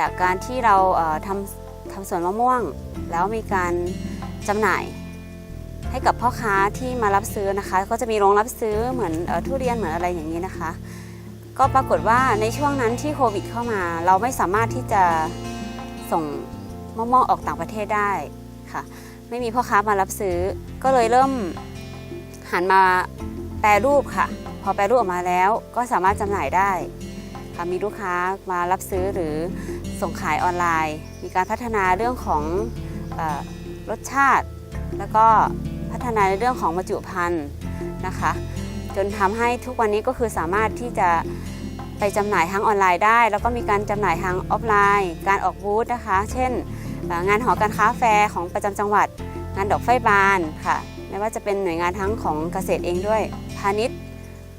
จากการที่เราเทำทำสวนมะม่วง แล้วมีการจำหน่ายให้กับพ่อค้าที่มารับซื้อนะคะ ก็จะมีโรงรับซื้อเหมือนอทุเรียนเหมือนอะไรอย่างนี้นะคะ ก็ปรากฏว่าในช่วงนั้นที่โควิดเข้ามา เราไม่สามารถที่จะส่งมะม่วงออกต่างประเทศได้ค่ะ ไม่มีพ่อค้ามารับซื้อ ก็เลยเริ่มหันมาแปรรูปค่ะ พอแปรรูปออกมาแล้วก็สามารถจำหน่ายได้ค่ะมีลูกค้ามารับซื้อหรือ ส่งขายออนไลน์ มีการพัฒนาเรื่องของอรสชาติ แล้วก็พัฒนาในเรื่องของบรรจุภัณฑ์นะคะ จนทำให้ทุกวันนี้ก็คือสามารถที่จะไปจำหน่ายทั้งออนไลน์ได้ แล้วก็มีการจำหน่ายทางออฟไลน์ การออกบูธนะคะ เช่น งานหอการค้าแฟร์ของประจำจังหวัด งานดอกไฟบานค่ะไม่ว่าจะเป็นหน่วยงานทั้งของเกษตรเองด้วยพาณิชย์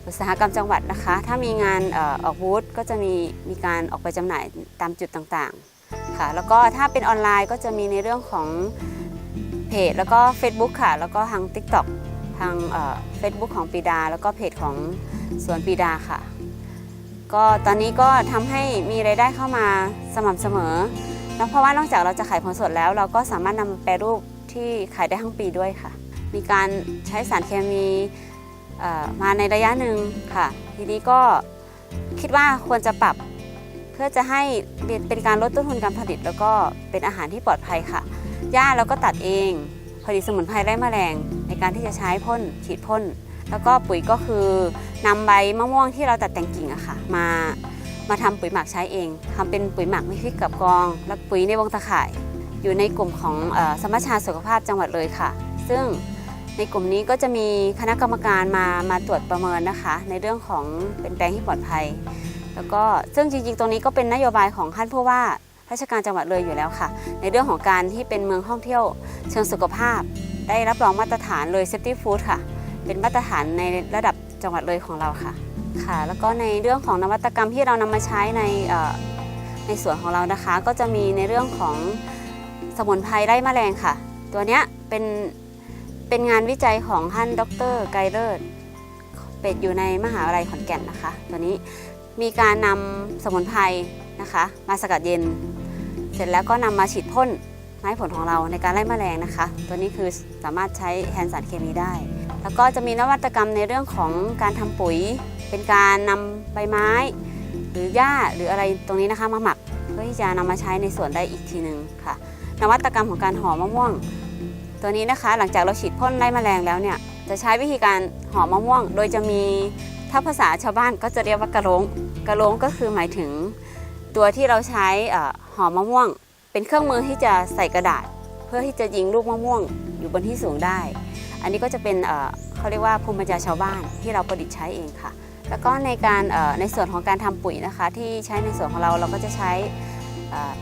อุตสาหกรรมจังหวัดนะคะ ถ้ามีงานอออกบูธก็จะมีมีการออกไปจำหน่ายตามจุดต่างๆค่ะ แล้วก็ถ้าเป็นออนไลน์ก็จะมีในเรื่องของเพจแล้วก็ Facebook ค่ะ แล้วก็ทาง TikTok ทางเฟซบุ๊กของปีดา แล้วก็เพจของสวนปีดาค่ะ ก็ตอนนี้ก็ทำให้มีรายได้เข้ามาสม่ำเสมอแล้วเพราะว่านอกจากเราจะขายผลสดแล้ว เราก็สามารถนำแปรรูปที่ขายได้ทั้งปีด้วยค่ะ มีการใช้สารเคมี มาในระยะหนึ่งค่ะ ทีนี้ก็คิดว่าควรจะปรับเพื่อจะให้เป็นการลดต้นทุนการผลิต แล้วก็เป็นอาหารที่ปลอดภัยค่ะหญ้าเราก็ตัดเองผลิตสมุนไพรไล่แมลง ในการที่จะใช้พ่นฉีดพ่น แล้วก็ปุ๋ยก็คือนำใบมะม่วงที่เราตัดแต่งกิ่งอะค่ะ มามาทำปุ๋ยหมักใช้เองทำเป็นปุ๋ยหมักไม่พริกกับกอง และปุ๋ยในวงตะข่าย อยู่ในกลุ่มของอสมัชชาสุขภาพจังหวัดเลยค่ะ ซึ่ง ในกลุ่มนี้ก็จะมีคณะกรรมการมามาตรวจประเมินนะคะ ในเรื่องของเป็นแปลงที่ปลอดภัย แล้วก็ซึ่งจริงๆ ตรงนี้ก็เป็นนโยบายของท่านผู้ว่าราชการจังหวัดเลยอยู่แล้วค่ะ ในเรื่องของการที่เป็นเมืองท่องเที่ยวเชิงสุขภาพ ได้รับรองมาตรฐานเลย Safety Food ค่ะ เป็นมาตรฐานในระดับจังหวัดเลยของเราค่ะค่ะ แล้วก็ในเรื่องของนวัตกรรมที่เรานำมาใช้ในในสวนของเรานะคะ ก็จะมีในเรื่องของสมุนไพรไล่แมลงค่ะ ตัวเนี้ยเป็น เป็นงานวิจัยของท่านดรไกเลิศเป็ดอยู่ในมหาวิทยาลัยขอนแก่นนะคะ ตัวนี้มีการนำสมุนไพรนะคะ มาสกัดเย็น เสร็จแล้วก็นำมาฉีดพ่นไม้ผลของเราในการไล่แมลงนะคะ ตัวนี้คือสามารถใช้แทนสารเคมีได้ แล้วก็จะมีนวัตกรรมในเรื่องของการทำปุ๋ย เป็นการนำใบไม้ หรือหญ้าหรืออะไรตรงนี้นะคะมาหมัก เพื่อที่จะนำมาใช้ในสวนได้อีกทีหนึ่งค่ะ นวัตกรรมของการห่อมะม่วง ตัวนี้นะคะหลังจากเราฉีดพ่นไล่แมลงแล้วเนี่ยจะใช้วิธีการห่อมะม่วง โดยจะมีถ้าภาษาชาวบ้านก็จะเรียกว่ากระโหลงกระโหลงก็คือหมายถึง ตัวที่เราใช้ห่อมะม่วง เป็นเครื่องมือที่จะใส่กระดาษ เพื่อที่จะยิงลูกมะม่วงอยู่บนที่สูงได้ อันนี้ก็จะเป็นเขาเรียกว่าภูมิปัญญาชาวบ้านที่เราประดิษฐ์ใช้เองค่ะ แล้วก็ในการในส่วนของการทำปุ๋ยนะคะ ที่ใช้ในส่วนของเราเราก็จะใช้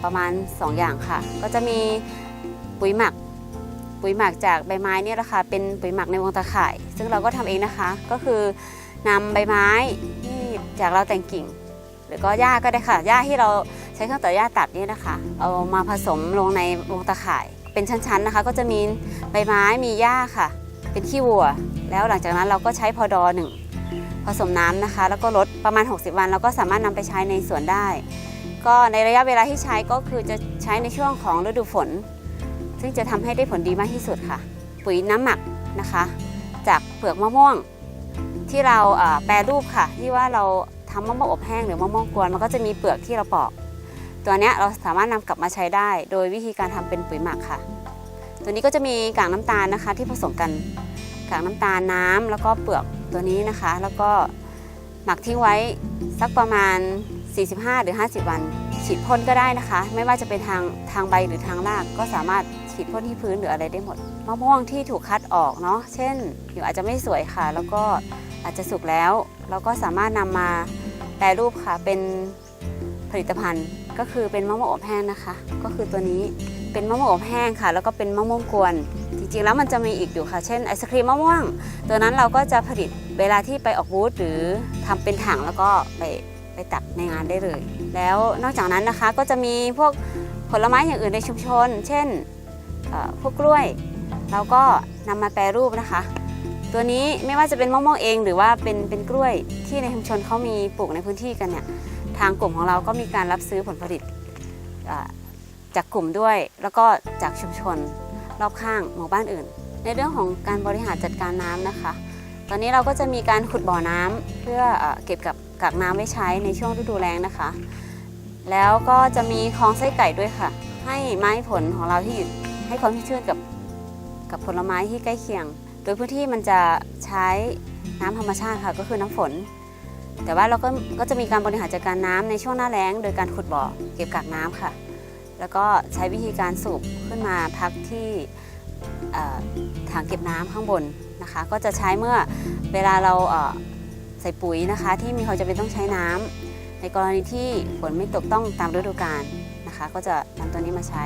ประมาณ 2 อย่างค่ะ ก็จะมีปุ๋ยหมัก ปุ๋ยหมักจากใบไม้เนี่ยแหละค่ะเป็นปุ๋ยหมักในวงตะข่าย ซึ่งเราก็ทำเองนะคะ ก็คือนำใบไม้ที่จากเราแต่งกิ่ง หรือก็หญ้าก็ได้ค่ะหญ้าที่เราใช้เครื่องตัดหญ้าตัดนี่นะคะ เอามาผสมลงในวงตะข่าย เป็นชั้นๆนะคะ ก็จะมีใบไม้มีหญ้าค่ะ เป็นขี้วัว แล้วหลังจากนั้นเราก็ใช้พอดอหนึ่งผสมน้ำนะคะ แล้วก็ลดประมาณ 60 วัน เราก็สามารถนำไปใช้ในสวนได้ ก็ในระยะเวลาที่ใช้ก็คือจะใช้ในช่วงของฤดูฝน ซึ่งจะทำให้ได้ผลดีมากที่สุดค่ะ ปุ๋ยน้ำหมักนะคะ จากเปลือกมะม่วง ที่เราแปรรูปค่ะ ที่ว่าเราทำมะม่วงอบแห้งหรือมะม่วงกวนมันก็จะมีเปลือกที่เราปอก ตัวนี้เราสามารถนำกลับมาใช้ได้ โดยวิธีการทำเป็นปุ๋ยหมักค่ะ ตัวนี้ก็จะมีกากน้ำตาลนะคะ ที่ผสมกันกากน้ำตาลน้ำแล้วก็เปลือกตัวนี้นะคะ แล้วก็หมักทิ้งไว้สักประมาณ 45 หรือ 50 วัน ฉีดพ่นก็ได้นะคะ ไม่ว่าจะเป็นทางทางใบหรือทางรากก็สามารถ ฉีดพ่นที่พื้นหรืออะไรได้หมด มะม่วงที่ถูกคัดออกเนาะ เช่นผิวอาจจะไม่สวยค่ะ แล้วก็อาจจะสุกแล้ว เราก็สามารถนำมาแปรรูปค่ะ เป็นผลิตภัณฑ์ ก็คือเป็นมะม่วงอบแห้งนะคะ ก็คือตัวนี้เป็นมะม่วงอบแห้งค่ะ แล้วก็เป็นมะม่วงกวน จริงๆแล้วมันจะมีอีกอยู่ค่ะ เช่นไอศครีมมะม่วง ตัวนั้นเราก็จะผลิตเวลาที่ไปออกบูธหรือทำเป็นถังแล้วก็ไปไปตักในงานได้เลย แล้วนอกจากนั้นนะคะก็จะมีพวกผลไม้อย่างอื่นในชุมชน เช่น พวกกล้วย เราก็นำมาแปรรูปนะคะ ตัวนี้ไม่ว่าจะเป็นมะม่วงเอง หรือว่าเป็นเป็นกล้วยที่ในชุมชนเขามีปลูกในพื้นที่กันเนี่ยทางกลุ่มของเราก็มีการรับซื้อผลผลิตจากกลุ่มด้วย แล้วก็จากชุมชนรอบข้างหมู่บ้านอื่น ในเรื่องของการบริหารจัดการน้ำนะคะ ตอนนี้เราก็จะมีการขุดบ่อน้ำเพื่อเอเก็บกับกักน้ำไว้ใช้ในช่วงฤดูแล้งนะคะ แล้วก็จะมีคลองไส้ไก่ด้วยค่ะ ให้ไม้ผลของเราที่อยู่ ให้ความชุ่มชื่นกับกับผลไม้ที่ใกล้เคียง โดยพื้นที่มันจะใช้น้ำธรรมชาติค่ะก็คือน้ำฝน แต่ว่าเราก็ก็จะมีการบริหารจัดการน้ำในช่วงหน้าแล้ง โดยการขุดบ่อเก็บกักน้ำค่ะ แล้วก็ใช้วิธีการสูบขึ้นมาพักที่ถังเก็บน้ำข้างบนนะคะ ก็จะใช้เมื่อเวลาเราใส่ปุ๋ยนะคะ ที่มีความจำเป็นต้องใช้น้ำในกรณีที่ฝนไม่ตกต้องตามฤดูกาลนะคะ ก็จะนำตัวนี้มาใช้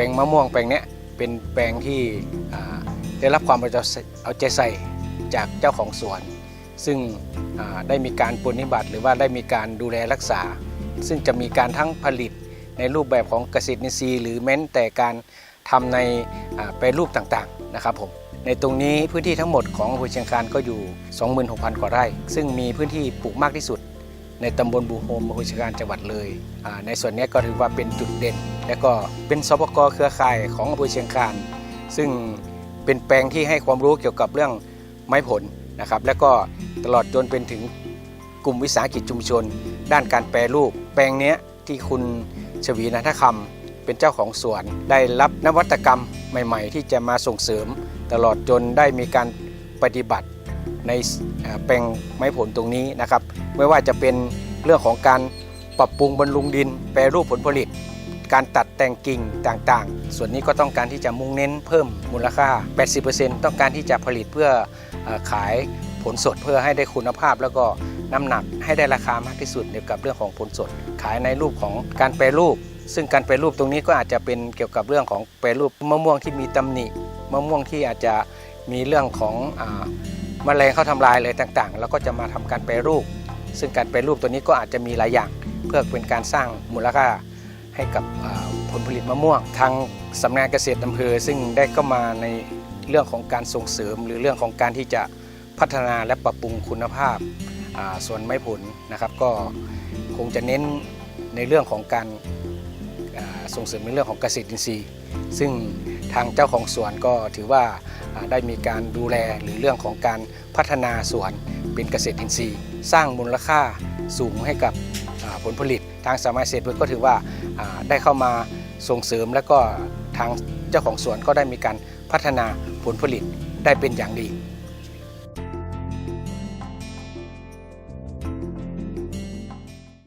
ลงมะม่วงแปลงเนี้ยเป็นแปลงที่ได้รับความเอาใจใส่จากเจ้าของสวน ซึ่งได้มีการปฏิบัติหรือว่าได้มีการดูแลรักษา ซึ่งจะมีการทั้งผลิตในรูปแบบของเกษตรอินทรีย์ หรือแม้แต่การทำในแปรรูปต่างๆนะครับผมในตรงนี้พื้นที่ทั้งหมดของอำเภอเชียงคานก็อยู่ 26,000 กว่าไร่ ซึ่งมีพื้นที่ปลูกมากที่สุด ในตำบลบูโฮมอำเภอเชียงคานจังหวัดเลย ในส่วนนี้ก็ถือว่าเป็นจุดเด่น และก็เป็นสปกเครือข่ายของอำเภอเชียงคาน ซึ่งเป็นแปลงที่ให้ความรู้เกี่ยวกับเรื่องไม้ผลนะครับและก็ตลอดจนเป็นถึงกลุ่มวิสาหกิจชุมชน ด้านการแปรรูป แปลงเนี้ยที่คุณชวีนันทคำเป็นเจ้าของสวน ได้รับนวัตกรรมใหม่ ๆ ที่จะมาส่งเสริม ตลอดจนได้มีการปฏิบัติในแปลงไม้ผลตรงนี้นะครับ ไม่ว่าจะเป็นเรื่องของการปรับปรุงบำรุงดิน แปรรูปผลผลิต การตัดแต่งกิ่งต่างๆ ส่วนนี้ก็ต้องการที่จะมุ่งเน้นเพิ่มมูลค่า 80%ต้องการที่จะผลิตเพื่ออขายผลสดเพื่อให้ได้คุณภาพ แล้วก็น้ำหนักให้ได้ราคามากที่สุดเกี่ยวกับเรื่องของผลสด ขายในรูปของการแปรรูป ซึ่งการแปรรูปตรงนี้ก็อาจจะเป็นเกี่ยวกับเรื่องของแปรรูปมะม่วงที่มีตำหนิมะม่วงที่อาจจะมีเรื่องของอแมลงเข้าทำลายอะไรต่างๆ แล้วก็จะมาทำการแปรรูป ซึ่งการแปรรูปตัวนี้ก็อาจจะมีหลายอย่าง เพื่อเป็นการสร้างมูลค่า ให้กับผลผลิตมะม่วง ทางสำนักงานเกษตรอำเภอ ซึ่งได้เข้ามาในเรื่องของการส่งเสริม หรือเรื่องของการที่จะพัฒนาและปรับปรุงคุณภาพส่วนไม้ผลนะครับ ก็คงจะเน้นในเรื่องของการส่งเสริมในเรื่องของเกษตรอินทรีย์ ซึ่งทางเจ้าของสวนก็ถือว่าได้มีการดูแลหรือเรื่องของการพัฒนาสวนเป็นเกษตรอินทรีย์ สร้างมูลค่าสูงให้กับผลผลิตทางสมารถเศรก็ถือว่า ได้เข้ามาส่งเสริมและก็ทางเจ้าของสวนก็ได้มีการพัฒนาผลผลิตได้เป็นอย่างดี